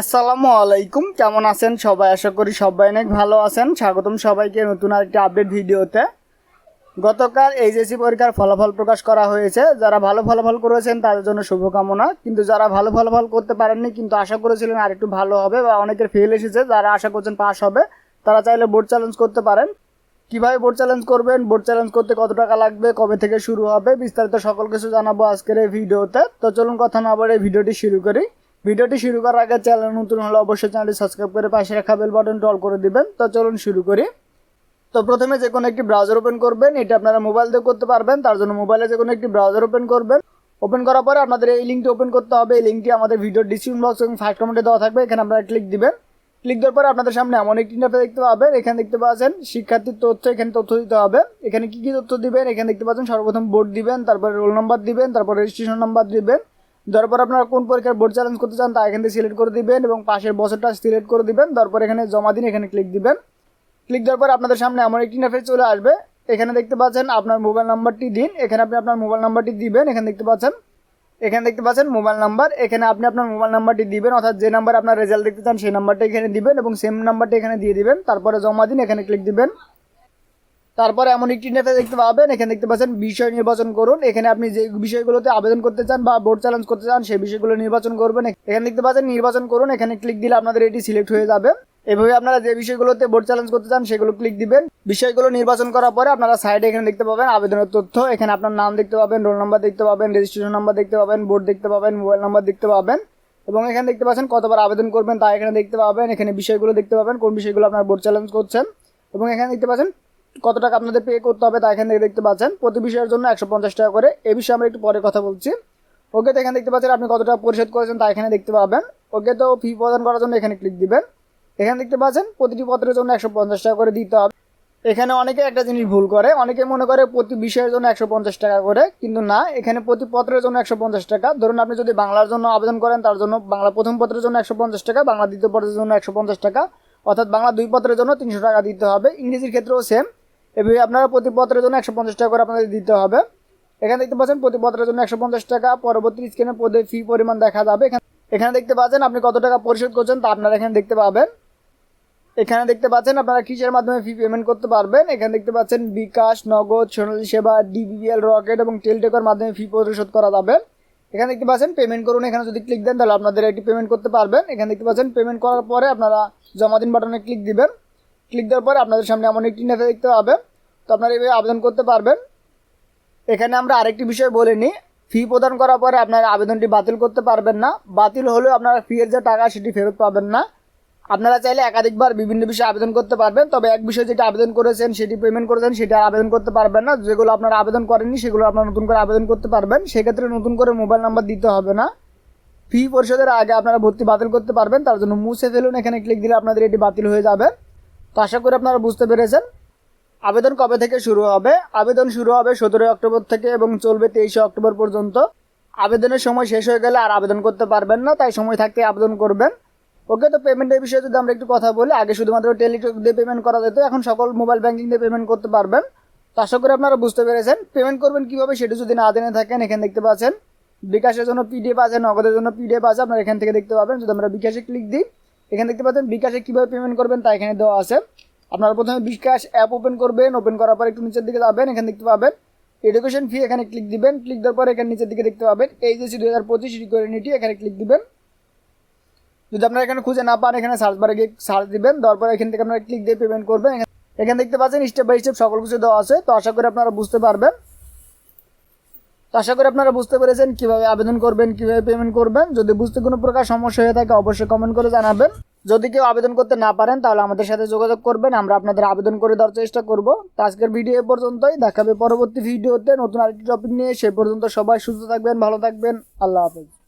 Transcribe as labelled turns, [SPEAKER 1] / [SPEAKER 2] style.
[SPEAKER 1] আসসালামু আলাইকুম। কেমন আছেন সবাই? আশা করি সবাই অনেক ভালো আছেন। স্বাগতম সবাইকে নতুন আরেকটি আপডেট ভিডিওতে। গতকাল এইচএসসি পরীক্ষার ফলাফল প্রকাশ করা হয়েছে। যারা ভালো ফলাফল করেছেন তাদের জন্য শুভকামনা। কিন্তু যারা ভালো ফলাফল করতে পারেননি, কিন্তু আশা করেছিলেন আর একটু ভালো হবে বা অনেকের ফেল এসেছে, যারা আশা করছেন পাস হবে, তারা চাইলে বোর্ড চ্যালেঞ্জ করতে পারেন। কীভাবে বোর্ড চ্যালেঞ্জ করবেন? বোর্ড চ্যালেঞ্জ করতে কত টাকা লাগবে? কবে থেকে শুরু হবে? বিস্তারিত সকল কিছু জানাব আজকের এই ভিডিওতে। তো চলুন কথা না বলে ভিডিওটি শুরু করি। ভিডিওটি শুরু করার আগে চ্যানেল নতুন হলে অবশ্যই চ্যানেলটি সাবস্ক্রাইব করে পাশে রাখা বেল বাটন অল করে দিবেন। তো চলুন শুরু করি। তো প্রথমে যে কোনো একটি ব্রাউজার ওপেন করবেন, এটা আপনারা মোবাইল দিয়ে করতে পারবেন, তার জন্য মোবাইলে যে কোনো একটি ব্রাউজার ওপেন করবেন। ওপেন করার পরে আপনাদের এই লিঙ্কটি ওপেন করতে হবে। এই লিঙ্কটি আমাদের ভিডিও ডিসক্রিপশন বক্স এবং ফার্স্ট কমেন্টে দেওয়া থাকবে, এখানে আপনারা ক্লিক দিবেন। ক্লিক দেওয়ার পরে আপনাদের সামনে এমন একটি ইন্টারফেস দেখতে পাবেন। এখানে দেখতে পাচ্ছেন শিক্ষার্থীর তথ্য, এখানে তথ্য দিতে হবে। এখানে কি কি তথ্য দিবেন? এখানে দেখতে পাচ্ছেন সর্বপ্রথম বোর্ড দিবেন, তারপরে রোল নাম্বার দিবেন, তারপর রেজিস্ট্রেশন নাম্বার দিবেন। দেওয়ার পর আপনারা কোন পরীক্ষার বোর্ড চ্যালেঞ্জ করতে চান তা এখান থেকে সিলেক্ট করে দিবেন এবং পাশের বছরটা সিলেক্ট করে দিবেন। তারপর এখানে জমা দিন, এখানে ক্লিক দিবেন। ক্লিক দেওয়ার পর আপনাদের সামনে এমন একটি ইন্টারফেস চলে আসবে। এখানে দেখতে পাচ্ছেন আপনার মোবাইল নাম্বারটি দিন। এখানে আপনি আপনার মোবাইল নাম্বারটি দিবেন। এখানে দেখতে পাচ্ছেন, এখানে দেখতে পাচ্ছেন মোবাইল নাম্বার এখানে আপনি আপনার মোবাইল নাম্বারটি দিবেন। অর্থাৎ যে নাম্বার আপনার রেজাল্ট দেখতে চান, সেই নাম্বারটা এখানে দিবেন এবং সেম নাম্বারটা এখানে দিয়ে দিবেন। তারপরে জমা দিন, এখানে ক্লিক দিবেন। তারপরে এমন একটি নেতা দেখতে পাবেন, এখানে দেখতে পাচ্ছেন বিষয় নির্বাচন করুন। এখানে আপনি যে বিষয়গুলোতে আবেদন করতে চান বা বোর্ড চ্যালেঞ্জ করতে চান, সেই বিষয়গুলো নির্বাচন করবেন। এখানে দেখতে পাচ্ছেন নির্বাচন করুন, এখানে ক্লিক দিলে আপনাদের এটি সিলেক্ট হয়ে যাবে। এভাবে আপনারা যে বিষয়গুলোতে বোর্ড চ্যালেঞ্জ করতে চান, সেগুলো ক্লিক দিবেন। বিষয়গুলো নির্বাচন করার পরে আপনারা সাইডে এখানে দেখতে পাবেন আবেদনের তথ্য। এখানে আপনার নাম দেখতে পাবেন রোল নাম্বার দেখতে পাবেন রেজিস্ট্রেশন নাম্বার দেখতে পাবেন বোর্ড দেখতে পাবেন মোবাইল নাম্বার দেখতে পাবেন। এবং এখানে দেখতে পাচ্ছেন কতবার আবেদন করবেন তা এখানে দেখতে পাবেন। এখানে বিষয়গুলো দেখতে পাবেন, কোন বিষয়গুলো আপনার বোর্ড চ্যালেঞ্জ করছেন। এবং এখানে দেখতে পাচ্ছেন কত টাকা আপনাদের পে করতে হবে তা এখান থেকে দেখতে পাচ্ছেন। প্রতি বিষয়ের জন্য একশো পঞ্চাশ টাকা করে। এ বিষয়ে আমরা একটু পরে কথা বলছি। ওকে তো এখানে দেখতে পাচ্ছেন আপনি কত টাকা পরিশোধ করেছেন তা এখানে দেখতে পাবেন। ওকে তো ফি প্রদান করার জন্য এখানে ক্লিক দিবেন। এখানে দেখতে পাচ্ছেন প্রতিটি পত্রের জন্য একশো পঞ্চাশ টাকা করে দিতে হবে। এখানে অনেকে একটা জিনিস ভুল করে। অনেকে মনে করে প্রতি বিষয়ের জন্য একশো পঞ্চাশ টাকা করে, কিন্তু না, এখানে প্রতি পত্রের জন্য একশো পঞ্চাশ টাকা। ধরুন আপনি যদি বাংলার জন্য আবেদন করেন, তার জন্য বাংলা প্রথম পত্রের জন্য একশো পঞ্চাশ টাকা, বাংলা দ্বিতীয় পত্রের জন্য একশো পঞ্চাশ টাকা। অর্থাৎ বাংলা দুই পত্রের জন্য তিনশো টাকা দিতে হবে। ইংরেজির ক্ষেত্রেও সেম এভাবে আপনারা প্রতি পত্রের জন্য একশো পঞ্চাশ টাকা করে আপনাদের দিতে হবে। এখানে দেখতে পাচ্ছেন, প্রতি পত্রের জন্য একশো পঞ্চাশ টাকা। পরবর্তী স্ক্রিনে পদে ফি পরিমাণ দেখা যাবে। এখানে এখানে দেখতে পাচ্ছেন, আপনি কত টাকা পরিশোধ করছেন তা আপনারা এখানে দেখতে পাবেন। এখানে দেখতে পাচ্ছেন, আপনারা কিসের মাধ্যমে ফি পেমেন্ট করতে পারবেন? এখানে দেখতে পাচ্ছেন, বিকাশ, নগদ, সোনালী সেবা ডিবিএল রকেট এবং টেলটেকর মাধ্যমে ফি পরিশোধ করা যাবে। এখানে দেখতে পাচ্ছেন পেমেন্ট করুন। এখানে যদি ক্লিক দেন, তাহলে আপনাদের এটি পেমেন্ট করতে পারবেন। এখানে দেখতে পাচ্ছেন পেমেন্ট করার পরে আপনারা জমা দিন বাটনে ক্লিক দিবেন। ক্লিক দেওয়ার পরে আপনাদের সামনে এমন একটি নেতা দেখতে পাবেন তো আপনারা এইভাবে আবেদন করতে পারবেন। এখানে আমরা আরেকটি বিষয় বলে নিই। ফি প্রদান করার পরে আপনারা আবেদনটি বাতিল করতে পারবেন না। বাতিল হলেও আপনারা ফিয়ের যে টাকা, সেটি ফেরত পাবেন না। আপনারা চাইলে একাধিকবার বিভিন্ন বিষয়ে আবেদন করতে পারবেন। তবে এক বিষয়ে যেটা আবেদন করেছেন, সেটি পেমেন্ট করেছেন, সেটা আবেদন করতে পারবেন না। যেগুলো আপনারা আবেদন করেননি, সেগুলো আপনারা নতুন করে আবেদন করতে পারবেন। সেক্ষেত্রে নতুন করে মোবাইল নাম্বার দিতে হবে না। ফি পরিশোধের আগে আপনারা ভর্তি বাতিল করতে পারবেন। তার জন্য মুছে ফেলুন। এখানে ক্লিক দিলে আপনাদের এটি বাতিল হয়ে যাবে। তো আশা করি আপনারা বুঝতে পেরেছেন। আবেদন কবে থেকে শুরু হবে? আবেদন শুরু হবে সতেরোই অক্টোবর থেকে এবং চলবে তেইশে অক্টোবর পর্যন্ত। আবেদনের সময় শেষ হয়ে গেলে আর আবেদন করতে পারবেন না, তাই সময় থাকতে আবেদন করবেন। ওকে, তো পেমেন্টের বিষয়ে যদি আমরা একটু কথা বলি, আগে শুধুমাত্র টেলিটক দিয়ে পেমেন্ট করা যেত, এখন সকল মোবাইল ব্যাঙ্কিং দিয়ে পেমেন্ট করতে পারবেন। তো আশা করি আপনারা বুঝতে পেরেছেন। পেমেন্ট করবেন কীভাবে সেটা যদি না জেনে থাকেন, এখানে দেখতে পাচ্ছেন। বিকাশের জন্য পিডিএফ আছে, নগদের জন্য পিডিএফ আছে, আপনারা এখান থেকে দেখতে পাবেন। যদি আমরা বিকাশে ক্লিক দিই এখানে দেখতে পাচ্ছেন বিকাশে কীভাবে পেমেন্ট করবেন তা এখানে দেওয়া আছে। আপনারা প্রথমে বিকাশ অ্যাপ ওপেন করবেন ওপেন করার পর একটু নিচের দিকে যাবেন, এখানে দেখতে পাবেন এডুকেশন ফি এখানে ক্লিক দিবেন ক্লিক দেওয়ার পর এখানে নিচের দিকে দেখতে পাবেন এই যে দুই হাজার পঁচিশ রিকোয়ারিটি এখানে ক্লিক দিবেন। যদি আপনারা এখানে খুঁজে না পান, এখানে সার্চ বারে গিয়ে সার্চ দিবেন, দেওয়ার পর এখান থেকে আপনারা ক্লিক দিয়ে পেমেন্ট করবেন। এখানে দেখতে পাচ্ছেন স্টেপ বাই স্টেপ সকল কিছু দেওয়া আছে, তো আশা করি আপনারা বুঝতে পারবেন। তো আশা করি আপনারা বুঝতে পেরেছেন কীভাবে আবেদন করবেন, কীভাবে পেমেন্ট করবেন। যদি বুঝতে কোনো প্রকার সমস্যা হয়ে থাকে, অবশ্যই কমেন্ট করে জানাবেন। যদি কেউ আবেদন করতে না পারেন, তাহলে আমাদের সাথে যোগাযোগ করবেন। আমরা আপনাদের আবেদন করে দেওয়ার চেষ্টা করব। তো আজকের ভিডিও এ পর্যন্তই। দেখাবে পরবর্তী ভিডিওতে নতুন আরেকটি টপিক নিয়ে। সে পর্যন্ত সবাই সুস্থ থাকবেন, ভালো থাকবেন। আল্লাহ হাফেজ।